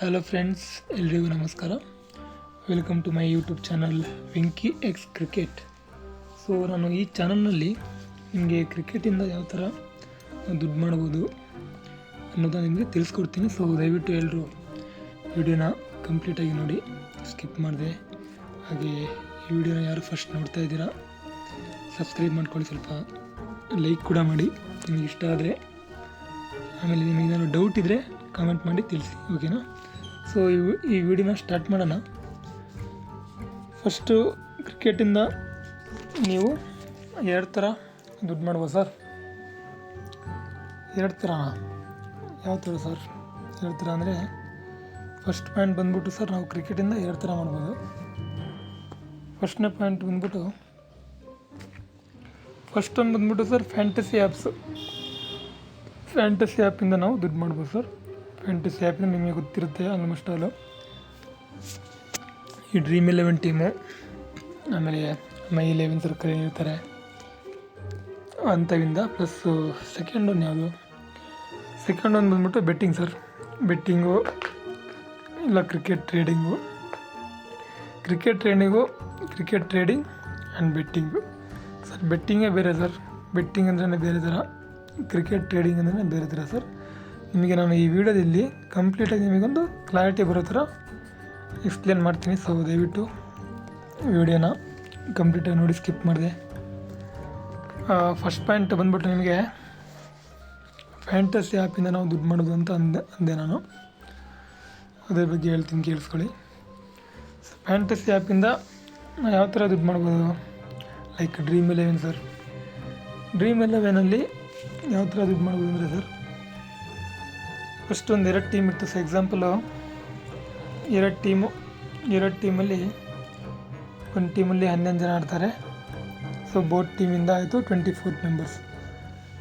Hello friends ಎಲ್ರಿಗೂ ನಮಸ್ಕಾರ. Welcome to my YouTube channel Venki X cricket so ನಾನು ಈ ಚಾನಲ್ನಲ್ಲಿ ನಿಮಗೆ ಕ್ರಿಕೆಟಿಂದ ಯಾವ ಥರ ದುಡ್ಡು ಮಾಡ್ಬೋದು ಅನ್ನೋದನ್ನು ನಿಮಗೆ ತಿಳಿಸ್ಕೊಡ್ತೀನಿ. ಸೊ ದಯವಿಟ್ಟು ಎಲ್ಲರೂ ವಿಡಿಯೋನ ಕಂಪ್ಲೀಟಾಗಿ ನೋಡಿ ಸ್ಕಿಪ್ ಮಾಡಿದೆ. ಹಾಗೆ ಈ ವಿಡಿಯೋನ ಯಾರು ಫಸ್ಟ್ ನೋಡ್ತಾ ಇದ್ದೀರಾ ಸಬ್ಸ್ಕ್ರೈಬ್ ಮಾಡ್ಕೊಳ್ಳಿ. ಸ್ವಲ್ಪ ಲೈಕ್ ಕೂಡ ಮಾಡಿ, ನಿಮಗೆ ಇಷ್ಟ ಆದರೆ. ಆಮೇಲೆ ನಿಮಗೆ ಏನಾದ್ರು ಡೌಟ್ ಇದ್ದರೆ ಕಾಮೆಂಟ್ ಮಾಡಿ ತಿಳಿಸಿ ಓಕೆನಾ ಸೊ ಈ ಈ ವಿಡಿಯೋನ ಸ್ಟಾರ್ಟ್ ಮಾಡೋಣ. ಫಸ್ಟು ಕ್ರಿಕೆಟಿಂದ ನೀವು ಎರಡು ಥರ ದುಡ್ಡು ಮಾಡ್ಬೋದು ಸರ್ ಎರಡು ಥರ ಯಾವ ಥರ ಸರ್ ಎರಡು ಥರ ಅಂದರೆ ಫಸ್ಟ್ ಪಾಯಿಂಟ್ ಬಂದ್ಬಿಟ್ಟು ಸರ್ ನಾವು ಕ್ರಿಕೆಟಿಂದ ಎರಡು ಥರ ಮಾಡ್ಬೋದು. ಫಸ್ಟ್ನೇ ಪಾಯಿಂಟ್ ಬಂದ್ಬಿಟ್ಟು ಫಸ್ಟ್ ಒಂದು ಬಂದ್ಬಿಟ್ಟು ಸರ್ ಫ್ಯಾಂಟಸಿ ಆ್ಯಪ್ಸು ಫ್ಯಾಂಟಸಿ ಆ್ಯಪಿಂದ ನಾವು ದುಡ್ಡು ಮಾಡ್ಬೋದು ಸರ್ ಫ್ಯಾಂಟಸಿ ಸ್ಯಾಪಿನ ನಿಮಗೆ ಗೊತ್ತಿರುತ್ತೆ ಆಲ್ಮೋಸ್ಟ್ ಆಲು ಈ ಡ್ರೀಮ್ ಇಲೆವೆನ್ ಟೀಮು ಆಮೇಲೆ ಮೈ ಇಲೆವೆನ್ ಸರ್ಕಲ್ ಇರ್ತಾರೆ ಅಂಥವಿಂದ ಪ್ಲಸ್ಸು ಸೆಕೆಂಡ್ ಒನ್ ಯಾವುದು? ಸೆಕೆಂಡ್ ಒಂದು ಬಂದ್ಬಿಟ್ಟು ಬೆಟ್ಟಿಂಗ್ ಸರ್ ಬೆಟ್ಟಿಂಗು ಇಲ್ಲ cricket trading cricket trading cricket trading and betting sir ಬೆಟ್ಟಿಂಗೇ ಬೇರೆ ಸರ್ ಬೆಟ್ಟಿಂಗ್ ಅಂದ್ರೆ ಬೇರೆ ಥರ ಕ್ರಿಕೆಟ್ ಟ್ರೇಡಿಂಗ್ ಅಂದ್ರೆ ಬೇರೆ ಥರ ಸರ್ ನಿಮಗೆ ನಾನು ಈ ವಿಡಿಯೋದಲ್ಲಿ ಕಂಪ್ಲೀಟಾಗಿ ನಿಮಗೊಂದು ಕ್ಲಾರಿಟಿ ಬರೋ ಥರ ಎಕ್ಸ್ಪ್ಲೇನ್ ಮಾಡ್ತೀನಿ. ಸೊ ದಯವಿಟ್ಟು ವಿಡಿಯೋನ ಕಂಪ್ಲೀಟಾಗಿ ನೋಡಿ, ಸ್ಕಿಪ್ ಮಾಡಿದೆ. ಫಸ್ಟ್ ಪಾಯಿಂಟ್ ಬಂದ್ಬಿಟ್ಟು ನಿಮಗೆ ಫ್ಯಾಂಟಸಿ ಆ್ಯಪಿಂದ ನಾವು ದುಡ್ಡು ಮಾಡೋದು ಅಂತ ಅಂದೆ ಅಂದೆ ನಾನು. ಅದ್ರ ಬಗ್ಗೆ ಹೇಳ್ತೀನಿ, ಕೇಳಿಸ್ಕೊಳ್ಳಿ. ಸೊ ಫ್ಯಾಂಟಸಿ ಆ್ಯಪಿಂದ ನಾವು ಯಾವ ಥರ ದುಡ್ಡು ಮಾಡ್ಬೋದು? Like dream eleven sir dream ಎಲೆವೆನಲ್ಲಿ ಯಾವ ಥರ ದುಡ್ಡು ಮಾಡ್ಬೋದು ಅಂದರೆ ಸರ್ ಫಸ್ಟ್ ಒಂದು ಎರಡು ಟೀಮ್ ಇತ್ತು. ಸೊ ಎಕ್ಸಾಂಪಲು ಎರಡು ಟೀಮು ಎರಡು ಟೀಮಲ್ಲಿ ಒಂದು ಟೀಮಲ್ಲಿ ಹನ್ನೊಂದು ಜನ ಆಡ್ತಾರೆ. ಸೊ ಬೋಟ್ ಟೀಮಿಂದ ಆಯಿತು twenty four members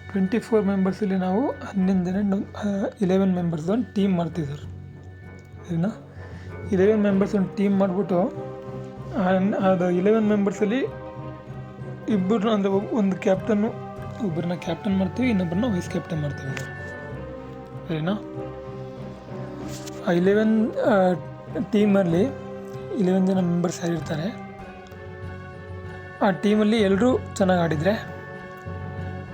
twenty four ಮೆಂಬರ್ಸಲ್ಲಿ ನಾವು ಹನ್ನೊಂದು ಜನ ಇಲೆವೆನ್ ಮೆಂಬರ್ಸ್ ಒಂದು ಟೀಮ್ ಮಾಡ್ತೀವಿ ಸರ್ ಏನೋ ಇಲೆವೆನ್ ಮೆಂಬರ್ಸ್ ಒಂದು ಟೀಮ್ ಮಾಡಿಬಿಟ್ಟು ಅದು ಇಲೆವೆನ್ ಮೆಂಬರ್ಸಲ್ಲಿ ಇಬ್ಬರನ್ನ ಅಂದರೆ ಒಂದು ಕ್ಯಾಪ್ಟನ್ನು ಒಬ್ಬರನ್ನ ಕ್ಯಾಪ್ಟನ್ ಮಾಡ್ತೀವಿ, ಇನ್ನೊಬ್ಬರನ್ನ ವೈಸ್ ಕ್ಯಾಪ್ಟನ್ ಮಾಡ್ತೀವಿ. ಸರ್ ಸರಿನಾ? ಇಲೆವೆನ್ ಟೀಮಲ್ಲಿ ಇಲೆವೆನ್ ಜನ ಮೆಂಬರ್ಸ್ ಯಾರಿರ್ತಾರೆ, ಆ ಟೀಮಲ್ಲಿ ಎಲ್ಲರೂ ಚೆನ್ನಾಗಿ ಆಡಿದರೆ,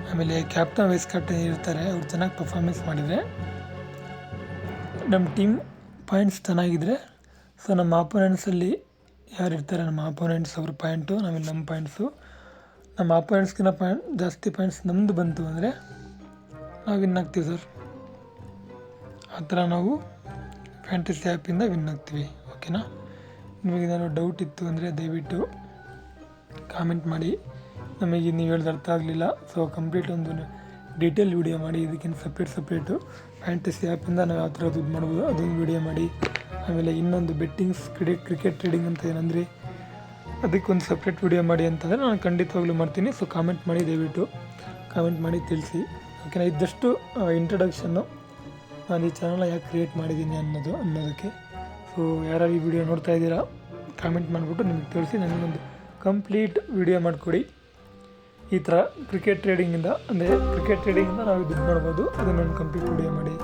ಆಮೇಲೆ ಕ್ಯಾಪ್ಟನ್ ವೈಸ್ ಕ್ಯಾಪ್ಟನ್ ಇರ್ತಾರೆ, ಅವ್ರು ಚೆನ್ನಾಗಿ ಪರ್ಫಾರ್ಮೆನ್ಸ್ ಮಾಡಿದರೆ ನಮ್ಮ ಟೀಮ್ ಪಾಯಿಂಟ್ಸ್ ಚೆನ್ನಾಗಿದ್ದರೆ ಸೊ ನಮ್ಮ ಆಪೋನೆಂಟ್ಸಲ್ಲಿ ಯಾರು ಇರ್ತಾರೆ ನಮ್ಮ ಆಪೋನೆಂಟ್ಸ್ ಅವ್ರ ಪಾಯಿಂಟು ಆಮೇಲೆ ನಮ್ಮ ಪಾಯಿಂಟ್ಸು ನಮ್ಮ ಆಪೋನೆಂಟ್ಸ್ಗಿಂತ ಪಾಯಿಂಟ್ ಜಾಸ್ತಿ ಪಾಯಿಂಟ್ಸ್ ನಮ್ಮದು ಬಂತು ಅಂದರೆ ನಾವು ವಿನ್ ಆಗ್ತೀವಿ ಸರ್. ಆ ನಾವು ಫ್ಯಾಂಟಸಿ ಆ್ಯಪಿಂದ ವಿನ್ ಆಗ್ತೀವಿ ಓಕೆನಾ ನಿಮಗೆ ಏನಾದ್ರು ಡೌಟ್ ಇತ್ತು ಅಂದರೆ ದಯವಿಟ್ಟು ಕಾಮೆಂಟ್ ಮಾಡಿ. ನಮಗೆ ನೀವು ಹೇಳ್ದು ಅರ್ಥ ಆಗಲಿಲ್ಲ ಸೊ ಕಂಪ್ಲೀಟ್ ಒಂದು ಡೀಟೇಲ್ ವಿಡಿಯೋ ಮಾಡಿ. ಇದಕ್ಕಿಂತ ಸಪ್ರೇಟ್ ಸಪ್ರೇಟು ಫ್ಯಾಂಟಸಿ ಆ್ಯಪಿಂದ ನಾವು ಯಾವ ಥರ ದುಡ್ಡು ಮಾಡ್ಬೋದು ಅದೊಂದು ವಿಡಿಯೋ ಮಾಡಿ. ಆಮೇಲೆ ಇನ್ನೊಂದು ಬೆಟ್ಟಿಂಗ್ಸ್ ಕ್ರಿಕೆಟ್ ಕ್ರಿಕೆಟ್ ಟ್ರೇಡಿಂಗ್ ಅಂತ ಏನಂದರೆ ಅದಕ್ಕೊಂದು ಸಪ್ರೇಟ್ ವಿಡಿಯೋ ಮಾಡಿ ಅಂತಂದರೆ ನಾನು ಖಂಡಿತವಾಗ್ಲೂ ಮಾಡ್ತೀನಿ. ಸೊ ಕಾಮೆಂಟ್ ಮಾಡಿ ದಯವಿಟ್ಟು ಕಾಮೆಂಟ್ ಮಾಡಿ ತಿಳಿಸಿ ಓಕೆನಾ ಇದ್ದಷ್ಟು ಇಂಟ್ರಡಕ್ಷನ್ನು ನಾನು ಈ ಚಾನಲ್ ಯಾಕೆ ಕ್ರಿಯೇಟ್ ಮಾಡಿದ್ದೀನಿ ಅನ್ನೋದು, ಅನ್ನೋದಕ್ಕೆ. ಸೊ ಯಾರು ಈ ವಿಡಿಯೋ ನೋಡ್ತಾ ಇದ್ದೀರಾ ಕಾಮೆಂಟ್ ಮಾಡಿಬಿಟ್ಟು ನಿಮಗೆ ತಿಳಿಸಿ ನನಗೊಂದು ಕಂಪ್ಲೀಟ್ ವಿಡಿಯೋ ಮಾಡಿಕೊಡಿ. ಈ ಥರ ಕ್ರಿಕೆಟ್ ಟ್ರೇಡಿಂಗಿಂದ ಅಂದರೆ ಕ್ರಿಕೆಟ್ ಟ್ರೇಡಿಂಗಿಂದ ನಾವು ದುಡ್ಡು ಮಾಡ್ಬೋದು. ಅದನ್ನೊಂದು ಕಂಪ್ಲೀಟ್ ವಿಡಿಯೋ ಮಾಡಿ.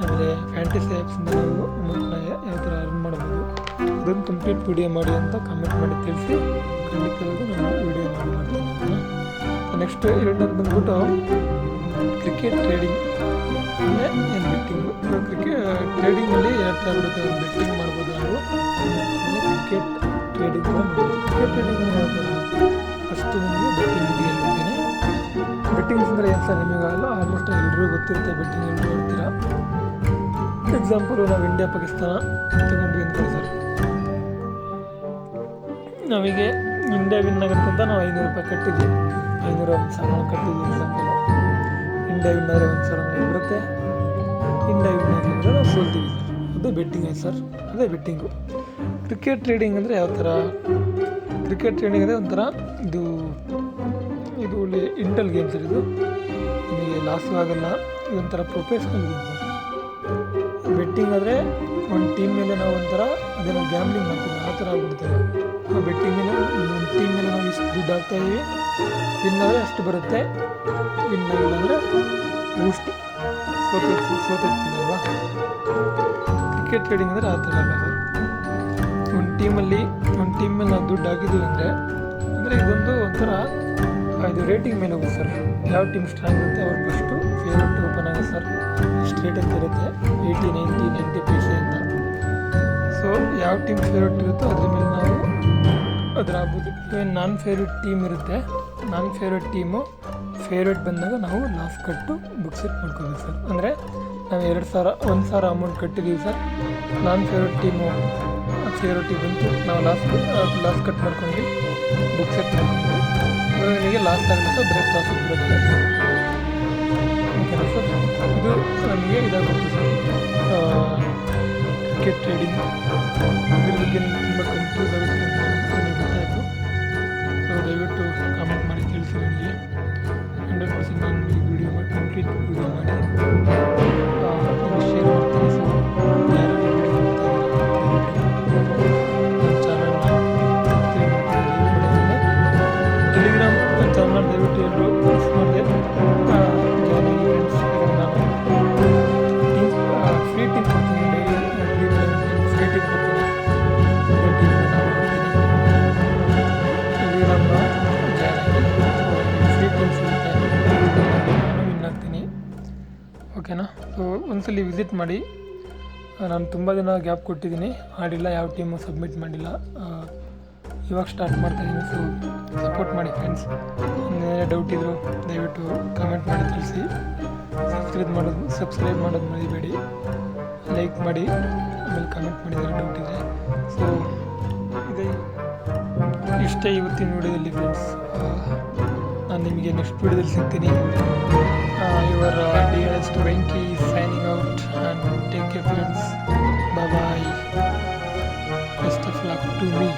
ಆಮೇಲೆ ಫ್ಯಾಂಟಸಿ ಆ್ಯಪ್ಸಿಂದ ನಾವು ಅಮೌಂಟ್ನ ಯಾವ ಥರ ಅರ್ನ್ ಮಾಡ್ಬೋದು. ಅದನ್ನು ಕಂಪ್ಲೀಟ್ ವಿಡಿಯೋ ಮಾಡಿ ಅಂತ ಕಾಮೆಂಟ್ ಮಾಡಿ ತಿಳಿಸಿ ಖಂಡಿತವಾಗೂ ನಾನು ವಿಡಿಯೋ ಮಾಡಿ ನೆಕ್ಸ್ಟ್ ಎರಡನೇದು ಬಂದ್ಬಿಟ್ಟು ಕ್ರಿಕೆಟ್ ಟ್ರೇಡಿಂಗ್ ಅಂದರೆ ಏನು ಬೆಟ್ಟಿಂಗು ಟ್ರೇಡಿಂಗಲ್ಲಿ ಎರಡು ಥರ ಬೆಟ್ಟಿಂಗ್ ಮಾಡ್ಬೋದು ನಾವು ಕ್ರಿಕೆಟ್ ಟ್ರೇಡಿಂಗ್ ಕ್ರಿಕೆಟ್ ಟ್ರೇಡಿಂಗ್ ಯಾವ ಥರ ಫಸ್ಟ್ ನಿಮಗೆ ಬೆಟ್ಟಿಂಗ್ ಬಗ್ಗೆ ಹೇಳ್ತೀನಿ. ಬೆಟ್ಟಿಂಗ್ಸ್ ಅಂದರೆ ಏನು ಸರ್ ನಿಮಗೆ ಅಲ್ಲ ಆಲ್ಮೋಸ್ಟ್ ಎಲ್ಲರಿಗೂ ಗೊತ್ತಿರುತ್ತೆ ಬೆಟ್ಟಿಂಗ್ ಎಲ್ಲರೂ ಎಕ್ಸಾಂಪಲು ನಾವು ಇಂಡಿಯಾ ಪಾಕಿಸ್ತಾನ ತಗೊಂಡ್ವಿ ಸರ್. ನಮಗೆ ಇಂಡಿಯಾ ವಿನ್ ಆಗುತ್ತೆ ಅಂತ ನಾವು ಐನೂರು ರೂಪಾಯಿ ಕಟ್ಟಿದ್ವಿ. ಐನೂರು ಸಾಮಾನು ಕಟ್ಟಿದ್ವಿ ಎಕ್ಸಾಂಪಲ್ ಇಂಡಿಯಾ ಮಾಡಿದ್ರೆ ಒಂದು ಸಲ ಬರುತ್ತೆ. ಇನ್ ಡೈವ್ ಮಾಡಿದ್ರೆ ನಾವು ಸೋಲ್ತೀವಿ. ಸರ್ ಅದೇ ಬೆಟ್ಟಿಂಗ್ ಸರ್. ಅದೇ ಬೆಟ್ಟಿಂಗು ಕ್ರಿಕೆಟ್ ಟ್ರೇಡಿಂಗ್ ಅಂದರೆ ಯಾವ ಥರ? ಕ್ರಿಕೆಟ್ ಟ್ರೇಡಿಂಗ್ ಅಂದರೆ ಒಂಥರ ಇದು ಇದು ಒಳ್ಳೆ ಇಂಟಲ್ ಗೇಮ್ ಸರ್ ಇದು. ನಿಮಗೆ ಲಾಸು ಆಗಲ್ಲ. ಇದೊಂಥರ ಪ್ರೊಫೆಷ್ನಲ್ ಗೇಮ್ ಸರ್. ಬೆಟ್ಟಿಂಗ್ ಆದರೆ ಒಂದು ಟೀಮ್ ಮೇಲೆ ನಾವು ಒಂಥರ ಅದೇನೋ ಗ್ಯಾಮ್ಲಿಂಗ್ ಮಾಡ್ತೀವಿ. ಆ ಥರ ಆಗ್ಬಿಡ್ತೀವಿ ಆ ಬೆಟ್ಟಿಂಗ್ ಮೇಲೆ ಒಂದು ಟೀಮ್ ಮೇಲೆ ನಾವು ಇಷ್ಟು ದುಡ್ಡು ಹಾಕ್ತಾಯಿದ್ದೀವಿ ಇನ್ನಾದರೆ ಅಷ್ಟು ಬರುತ್ತೆ. ವಿನ್ ಊಷ್ಟು ಸೋತಿರ್ತೀವಿ ಸೋತಿರ್ತೀವಿ ಕ್ರಿಕೆಟ್ ಟ್ರೇಡಿಂಗ್ ಅಂದರೆ ಆ ಥರ ಅಲ್ಲ. ಒಂದು ಟೀಮಲ್ಲಿ ಒಂದು ಟೀಮ್ ಮೇಲೆ ನಾವು ದುಡ್ಡು ಹಾಕಿದ್ದೀವಿ ಅಂದರೆ ಅಂದರೆ ಇದೊಂದು ಒಂಥರ ಇದು ರೇಟಿಂಗ್ ಮೇಲೆ ಹೋಗುತ್ತೆ ಸರ್. ಯಾವ ಟೀಮ್ ಸ್ಟ್ರಾಂಗ್ ಇರುತ್ತೆ, ಅವ್ರು ಫಸ್ಟು ಫೇವ್ರೆಟ್ ಓಪನ್ ಆಗುತ್ತೆ ಸರ್. ಇಷ್ಟು ರೇಟ್ ಅಂತ ಇರುತ್ತೆ ಏಯ್ಟಿ ನೈಂಟಿ ನೈಂಟಿ ಪೈಸೆ ಅಂತ. ಸೊ ಯಾವ ಟೀಮ್ ಫೇವ್ರೆಟ್ ಇರುತ್ತೋ ಅದ್ರ ಮೇಲೆ ನಾವು ಅದರ ಆಗ್ಬೋದು ಇವೇನು ನಾನ್ ಫೇವ್ರೆಟ್ ಟೀಮ್ ಇರುತ್ತೆ. ನಾನ್ ಫೇವ್ರೆಟ್ ಟೀಮು ಫೇವ್ರೆಟ್ ಬಂದಾಗ ನಾವು ಲಾಸ್ ಕಟ್ಟು ಬುಕ್ ಸೆಟ್ ಮಾಡ್ಕೋಬೇಕು ಸರ್ ಅಂದರೆ ನಾವು ಎರಡು ಸಾವಿರ, ಒಂದು ಸಾವಿರ amount ಕಟ್ಟಿದ್ದೀವಿ sir non favourite team favourite team ಬಂತು ನಾವು ಲಾಸ್ ಲಾಸ್ ಕಟ್ ಮಾಡ್ಕೊಂಡ್ವಿ. ಬುಕ್ ಸೆಟ್ ಮಾಡ್ಕೊಂಡ್ವಿ. ನಿಮಗೆ ಲಾಸ್ ಆಗಲಿ ಸರ್ ಬ್ರೇಕ್ ಲಾಸ್ ಬರುತ್ತೆ. ಸರ್ ಇದು ನಮಗೆ ಇದಾಗುತ್ತೆ ಸರ್ ಕ್ರಿಕೆಟ್ ಟ್ರೇಡಿಂಗ್ ಇದ್ರ ಬಗ್ಗೆ ನಿಮ್ಗೆ ತುಂಬ ಕನ್ಫ್ಯೂಸ್ ಆಗುತ್ತೆ ಅಂತ ಗೊತ್ತಾಯಿತು. ಸೊ ದಯವಿಟ್ಟು ಕಾಮೆಂಟ್ ಮಾಡಿ ತಿಳಿಸಿ ನನಗೆ Rosenbaum ಓಕೆನಾ ಸೊ ಒಂದ್ಸಲಿ ವಿಸಿಟ್ ಮಾಡಿ. ನಾನು ತುಂಬ ದಿನ ಗ್ಯಾಪ್ ಕೊಟ್ಟಿದ್ದೀನಿ ಆಡಿಲ್ಲ ಯಾವ ಟೀಮು ಸಬ್ಮಿಟ್ ಮಾಡಿಲ್ಲ. ಇವಾಗ ಸ್ಟಾರ್ಟ್ ಮಾಡ್ತಾಯಿದ್ದೀನಿ ಸೊ ಸಪೋರ್ಟ್ ಮಾಡಿ ಫ್ರೆಂಡ್ಸ್ ಏನೇ ಡೌಟ್ ಇದ್ದರು ದಯವಿಟ್ಟು ಕಮೆಂಟ್ ಮಾಡಿ ತಿಳಿಸಿ. ಸಬ್ಸ್ಕ್ರೈಬ್ ಮಾಡೋದು ಸಬ್ಸ್ಕ್ರೈಬ್ ಮಾಡೋದು ಮರಿಬೇಡಿ. ಲೈಕ್ ಮಾಡಿ, ಆಮೇಲೆ ಕಮೆಂಟ್ ಮಾಡಿದರೆ ಡೌಟ್ ಇದೆ ಸೊ ಇದೇ. ಇಷ್ಟೇ ಇವತ್ತಿನ ವಿಡಿಯೋದಲ್ಲಿ ಫ್ರೆಂಡ್ಸ್ ನಿಮಗೆ ನೆಕ್ಸ್ಟ್ ವಿಡಿಯೋದಲ್ಲಿ ಸಿಗ್ತೀನಿ. Your dearest Venki signing out and take care friends bye best of luck to me